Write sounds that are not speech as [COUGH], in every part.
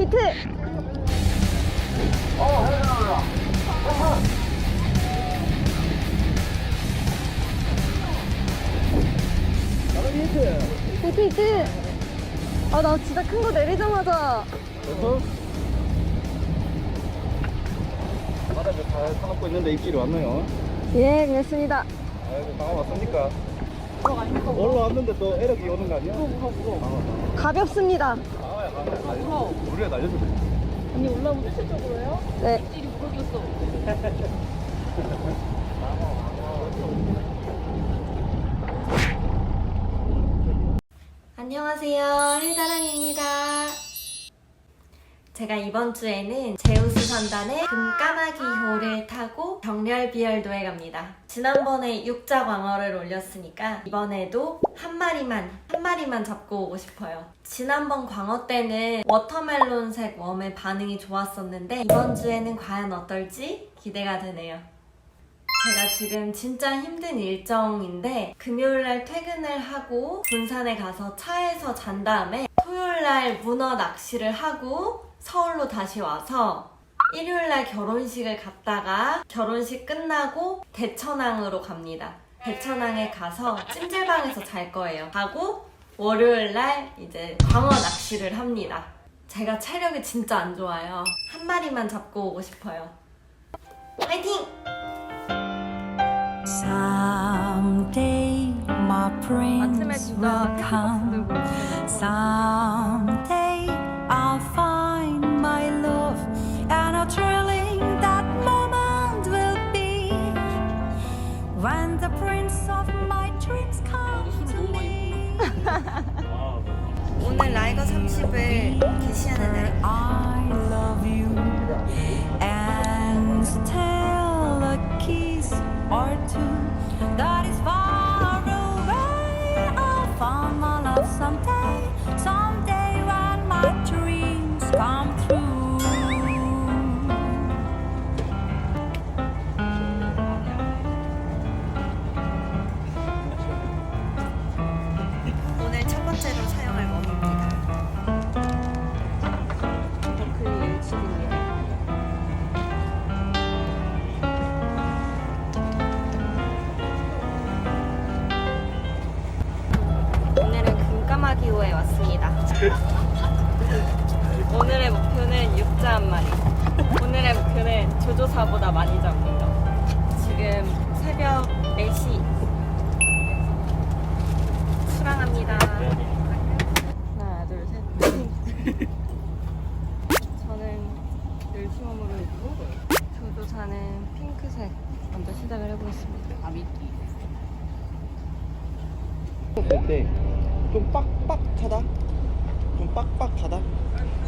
히트! 히트 히트! 아 나 진짜 큰 거 내리자마자 바닥에 잘 사놓고 있는데 입질이 왔네요. 예 그랬습니다 아이고, 방어 왔습니까? 올라왔는데 또 에력이 오는 거 아니야? 가볍습니다. 날려. 우리가 날려서 그래. 언니 올라오면 실적으로요? 네 일이 무거겼어. 안녕하세요. 헬다랑입니다. 제가 이번 주에는 선단의 금까마귀호를 타고 경렬비열도에 갑니다. 지난번에 육자 광어를 올렸으니까 이번에도 한 마리만, 한 마리만 잡고 오고 싶어요. 지난번 광어 때는 워터멜론색 웜의 반응이 좋았었는데 이번 주에는 과연 어떨지 기대가 되네요. 제가 지금 진짜 힘든 일정인데 금요일날 퇴근을 하고 군산에 가서 차에서 잔 다음에 토요일날 문어 낚시를 하고 서울로 다시 와서 일요일날 결혼식을 갔다가 결혼식 끝나고 대천항으로 갑니다. 대천항에 가서 찜질방에서 잘 거예요. 하고 월요일날 이제 광어 낚시를 합니다. 제가 체력이 진짜 안 좋아요. 한 마리만 잡고 오고 싶어요. 화이팅! Will come. 육자 한 마리. [LAUGHS] 오늘의 목표는 조조사보다 많이 잡는 거. 지금 새벽 4시. 출항합니다. 하나 둘 셋 [LAUGHS] 저는 열심으로 입고 조조사는 핑크색 먼저 시작을 해보겠습니다 아 미끼. 때좀 빡빡하다? 좀 빡빡하다?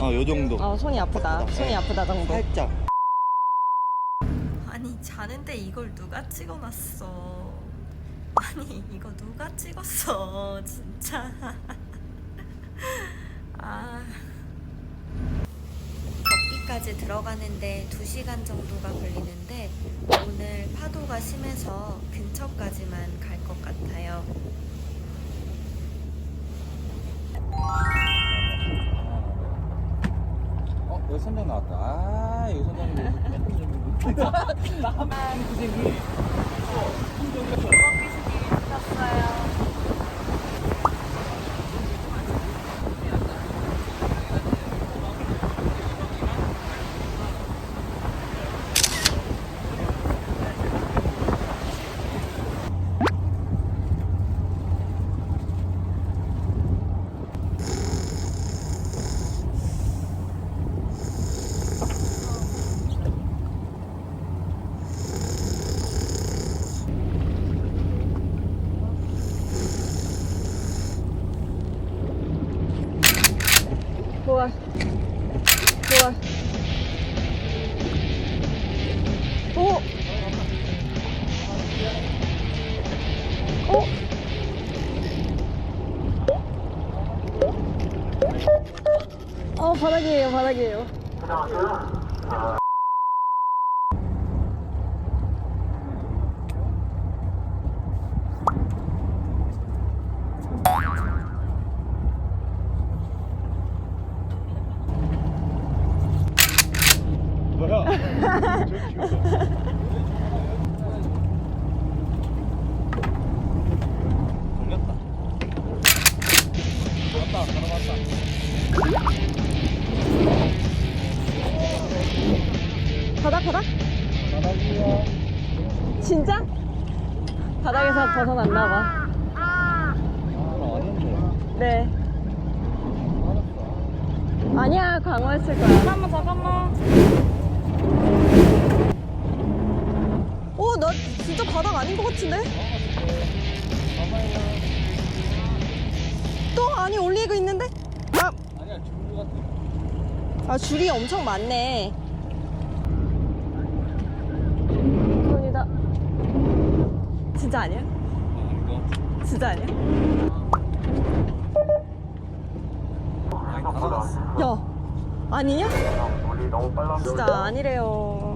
어, 요 정도. 어 손이 아프다 손이 아프다 정도 살짝. 아니 자는데 이걸 누가 찍어놨어? 아니 이거 누가 찍었어? 진짜. [LAUGHS] 아. 격비까지 들어가는데 2시간 정도가 걸리는데 오늘 파도가 심해서 근처까지만 갈 것 같아요. 선장님. [LAUGHS] 좋아 바닥이에요. 뭐야? 아니야 광어였을 거야. 잠깐만 잠깐만. 오, 나 진짜 바닥 아닌 것 같은데? 또 아니 올리고 있는데? 아, 아니야. 아 줄이 엄청 많네. 진짜 아니야? 진짜 아니야? 아니, 다 나왔어. 야, 아니냐? 진짜 아니래요.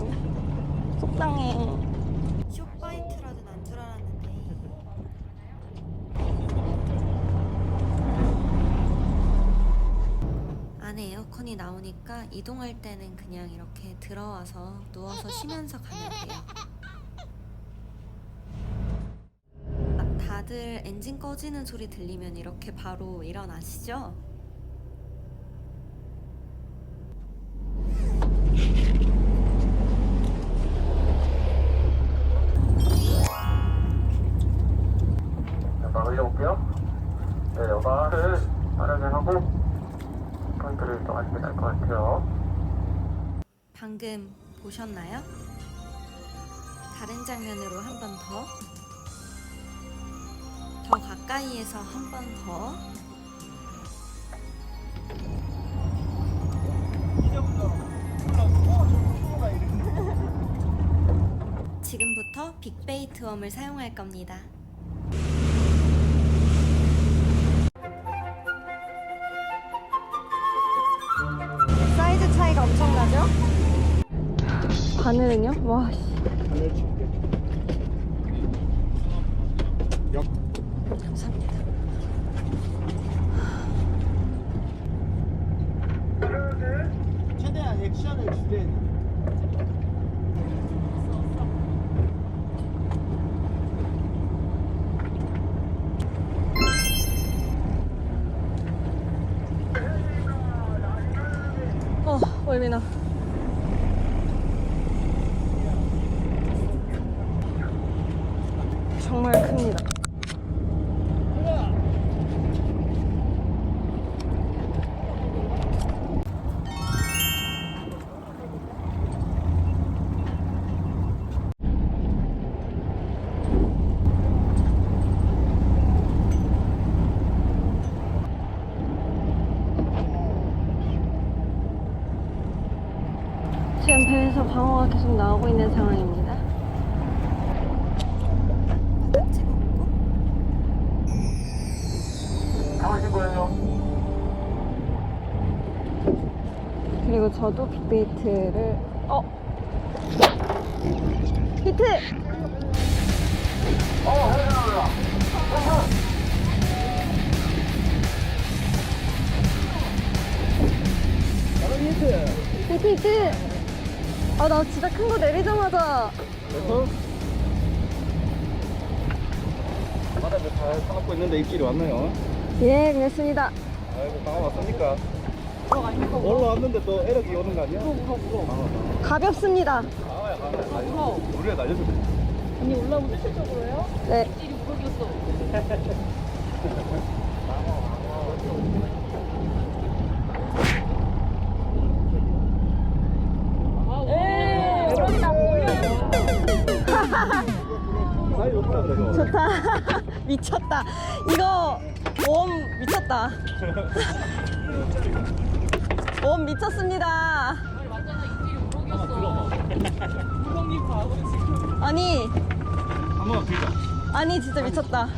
속상해. 쇼파이트라도 난줄 알았는데 안에 에어컨이 나오니까 이동할 때는 그냥 이렇게 들어와서 누워서 쉬면서 가면 돼요. 아, 다들 엔진 꺼지는 소리 들리면 이렇게 바로 일어나시죠? 방금 보셨나요? 다른 장면으로 한 번 더. 더 가까이에서 한 번 더. 지금부터 빅베이 트 웜을 사용할 겁니다. 바늘은요? 와, 씨. 하늘 칠게. 역. 감사합니다. 최대한 액션을 줄여. 어, 월미나. 정말 큽니다. 지금 배에서 방어가 계속 나오고 있는 상황입니다. 바닥 찍었고. 잡으신 거예요? 그리고 저도 빅베이트를 어 히트 다른 힌트. 히트 히트 아 나 진짜 큰 거 내리자마자 그래서 바닥에 잘 사갖고 있는데 입질이 왔네요. 예 그랬습니다 아이고 방어 왔습니까? 올라왔는데 또 에러기 오는 거 아니야? 방어 가볍습니다 방어야 방어야. 우리가 날려도 돼. 언니 올라오면 실질적으로 해요? 네 일이 무럭이었어. [LAUGHS] 미쳤다. 이거 웜 미쳤다. [LAUGHS] 웜 미쳤습니다. 아니 한번 빌자. 아니 진짜 미쳤다.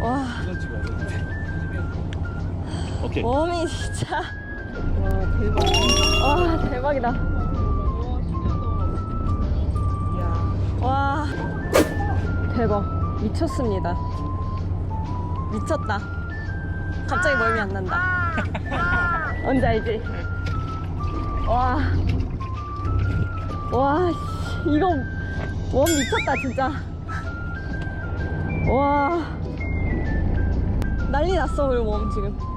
와. 이건. [LAUGHS] 오케이. 웜이 진짜. 와 대박이다. 와 대박 미쳤습니다 미쳤다 갑자기 멀미 안 난다 [LAUGHS] 뭔지 알지? 와. 와, 씨, 이거 원 미쳤다, 진짜. 와. 난리 났어, 우리 웜 지금.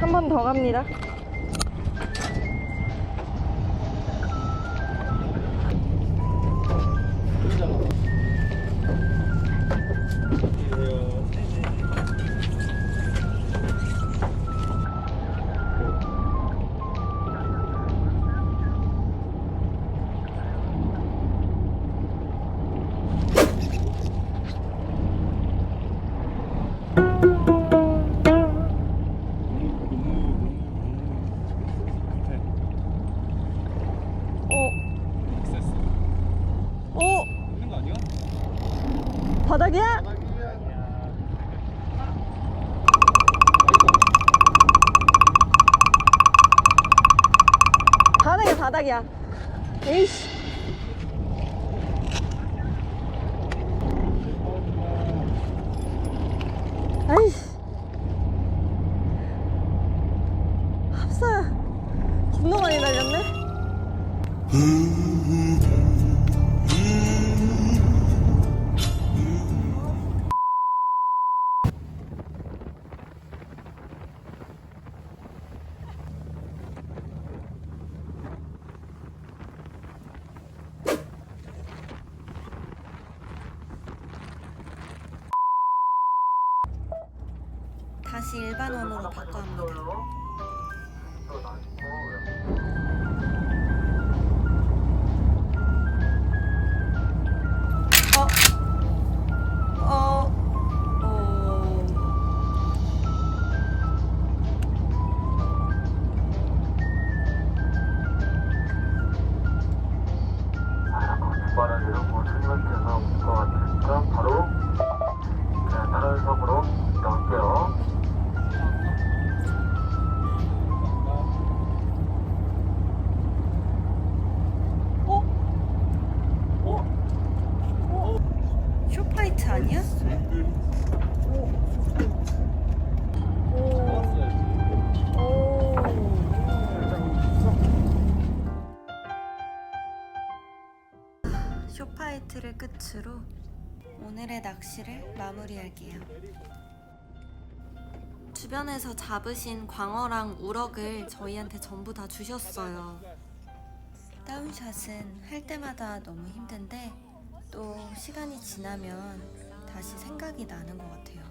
한 번 더 갑니다. 다시 일반원으로 바꿔 합니다. 쇼파이트를 끝으로 오늘의 낚시를 마무리할게요. 주변에서 잡으신 광어랑 우럭을 저희한테 전부 다 주셨어요. 다운샷은 할 때마다 너무 힘든데 또 시간이 지나면 다시 생각이 나는 것 같아요.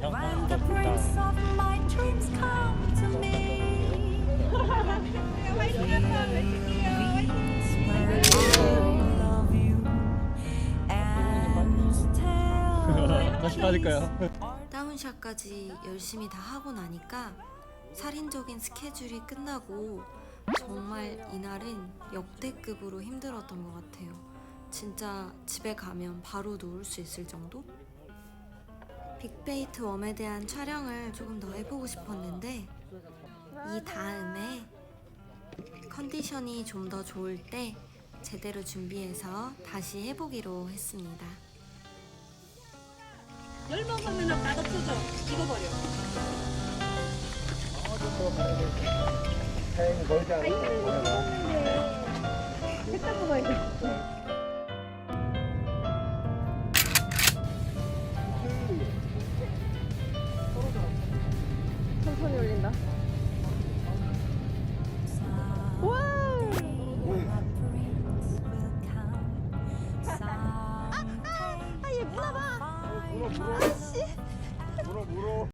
When the 다시 빠질까요? [LAUGHS] 다운샷까지 열심히 다 하고 나니까 살인적인 스케줄이 끝나고 정말 이날은 역대급으로 힘들었던 것 같아요. 진짜 집에 가면 바로 누울 수 있을 정도? 빅베이트 웜에 대한 촬영을 조금 더 해보고 싶었는데 이 다음에 컨디션이 좀 더 좋을 때 제대로 준비해서 다시 해보기로 했습니다. 열번 하면 맛없어져. 익어버려. 타임 걸지 않고 보내봐. 색깔 뭐가 있어?